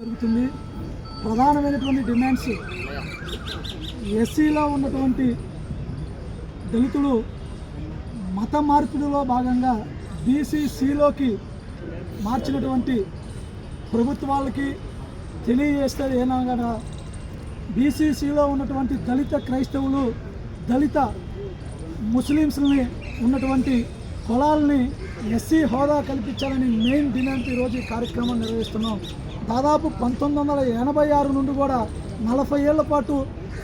జరుగుతుంది. ప్రధానమైనటువంటి డిమాండ్స్ ఎస్సీలో ఉన్నటువంటి దళితులు మత మార్పిడిలో భాగంగా బీసీసీలోకి మార్చినటువంటి ప్రభుత్వాలకి తెలియజేస్తారు ఏనగా బీసీసీలో ఉన్నటువంటి దళిత క్రైస్తవులు దళిత ముస్లిమ్స్ని ఉన్నటువంటి కులాలని ఎస్సీ హోదా కల్పించాలని మెయిన్ డిమాండ్ ఈరోజు ఈ కార్యక్రమం నిర్వహిస్తున్నాం. దాదాపు పంతొమ్మిది వందల ఎనభై ఆరు నుండి కూడా నలభై ఏళ్ళ పాటు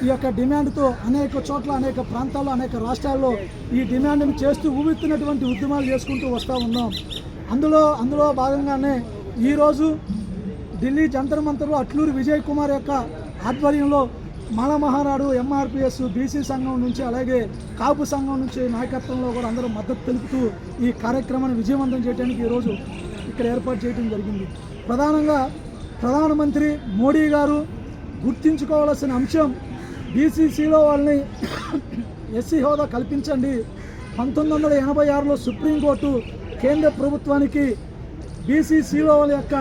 ఈ యొక్క డిమాండ్తో అనేక చోట్ల అనేక ప్రాంతాల్లో అనేక రాష్ట్రాల్లో ఈ డిమాండ్ని చేస్తూ ఊవెత్తినటువంటి ఉద్యమాలు చేసుకుంటూ వస్తూ ఉన్నాం. అందులో అందులో భాగంగానే ఈరోజు ఢిల్లీ జంతర్ మంతర్లో అట్లూరి విజయ్ కుమార్ యొక్క ఆధ్వర్యంలో మన మహానాడు ఎంఆర్పిఎస్ బీసీ సంఘం నుంచి అలాగే కాపు సంఘం నుంచి నాయకత్వంలో కూడా అందరూ మద్దతు తెలుపుతూ ఈ కార్యక్రమాన్ని విజయవంతం చేయడానికి ఈరోజు ఇక్కడ ఏర్పాటు చేయడం జరిగింది. ప్రధానంగా ప్రధానమంత్రి మోడీ గారు గుర్తించుకోవాల్సిన అంశం బీసీసీలో వాళ్ళని ఎస్సీ హోదా కల్పించండి. పంతొమ్మిది వందల ఎనభై ఆరులో సుప్రీంకోర్టు కేంద్ర ప్రభుత్వానికి బీసీసీలో వాళ్ళ యొక్క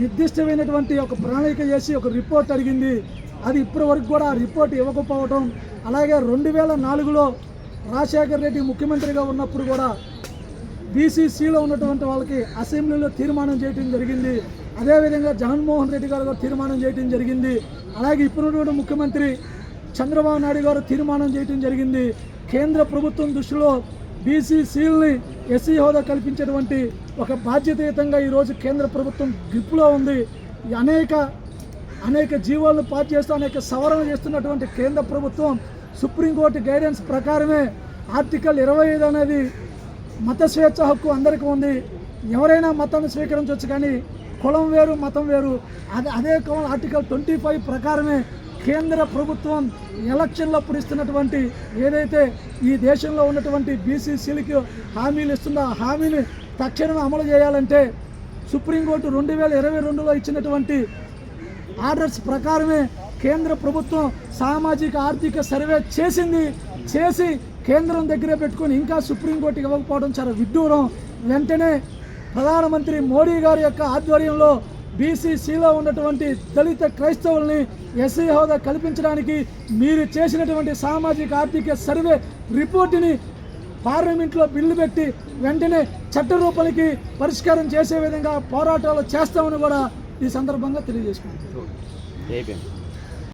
నిర్దిష్టమైనటువంటి ఒక ప్రణాళిక చేసి ఒక రిపోర్ట్ అడిగింది. అది ఇప్పటి వరకు కూడా ఆ రిపోర్ట్ ఇవ్వకపోవటం అలాగే రెండు వేల నాలుగులో రాజశేఖర్ రెడ్డి ముఖ్యమంత్రిగా ఉన్నప్పుడు కూడా బీసీసీలో ఉన్నటువంటి వాళ్ళకి అసెంబ్లీలో తీర్మానం చేయడం జరిగింది. అదేవిధంగా జగన్మోహన్ రెడ్డి గారు కూడా తీర్మానం చేయడం జరిగింది. అలాగే ఇప్పుడున్నటువంటి ముఖ్యమంత్రి చంద్రబాబు నాయుడు గారు తీర్మానం చేయడం జరిగింది. కేంద్ర ప్రభుత్వం దృష్టిలో బీసీసీల్ని ఎస్సీ హోదా కల్పించేటువంటి ఒక బాధ్యతయుతంగా ఈరోజు కేంద్ర ప్రభుత్వం గ్రిప్లో ఉంది. ఈ అనేక అనేక జీవాలను పాటు చేస్తూ అనేక సవరణ చేస్తున్నటువంటి కేంద్ర ప్రభుత్వం సుప్రీంకోర్టు గైడెన్స్ ప్రకారమే ఆర్టికల్ ఇరవై ఐదు అనేది మత స్వేచ్ఛ హక్కు అందరికీ ఉంది. ఎవరైనా మతాన్ని స్వీకరించవచ్చు కానీ కులం వేరు మతం వేరు. అదే అదే కులం ఆర్టికల్ ట్వంటీ ఫైవ్ ప్రకారమే కేంద్ర ప్రభుత్వం ఎలక్షన్లప్పుడు ఇస్తున్నటువంటి ఏదైతే ఈ దేశంలో ఉన్నటువంటి బీసీసీలకి హామీలు ఇస్తుందో ఆ హామీని తక్షణమే అమలు చేయాలంటే సుప్రీంకోర్టు రెండు వేల ఇరవై రెండులో ఇచ్చినటువంటి ఆర్డర్స్ ప్రకారమే కేంద్ర ప్రభుత్వం సామాజిక ఆర్థిక సర్వే చేసింది. చేసి కేంద్రం దగ్గరే పెట్టుకొని ఇంకా సుప్రీంకోర్టుకి ఇవ్వకపోవడం చాలా విడ్డూరం. వెంటనే ప్రధానమంత్రి మోడీ గారి యొక్క ఆధ్వర్యంలో బీసీసీలో ఉన్నటువంటి దళిత క్రైస్తవుల్ని ఎస్సీ హోదా కల్పించడానికి మీరు చేసినటువంటి సామాజిక ఆర్థిక సర్వే రిపోర్టుని పార్లమెంట్లో బిల్లు పెట్టి వెంటనే చట్ట రూపానికి పరిష్కారం చేసే విధంగా పోరాటాలు చేస్తామని కూడా ఈ సందర్భంగా తెలియజేసుకుంటున్నాను.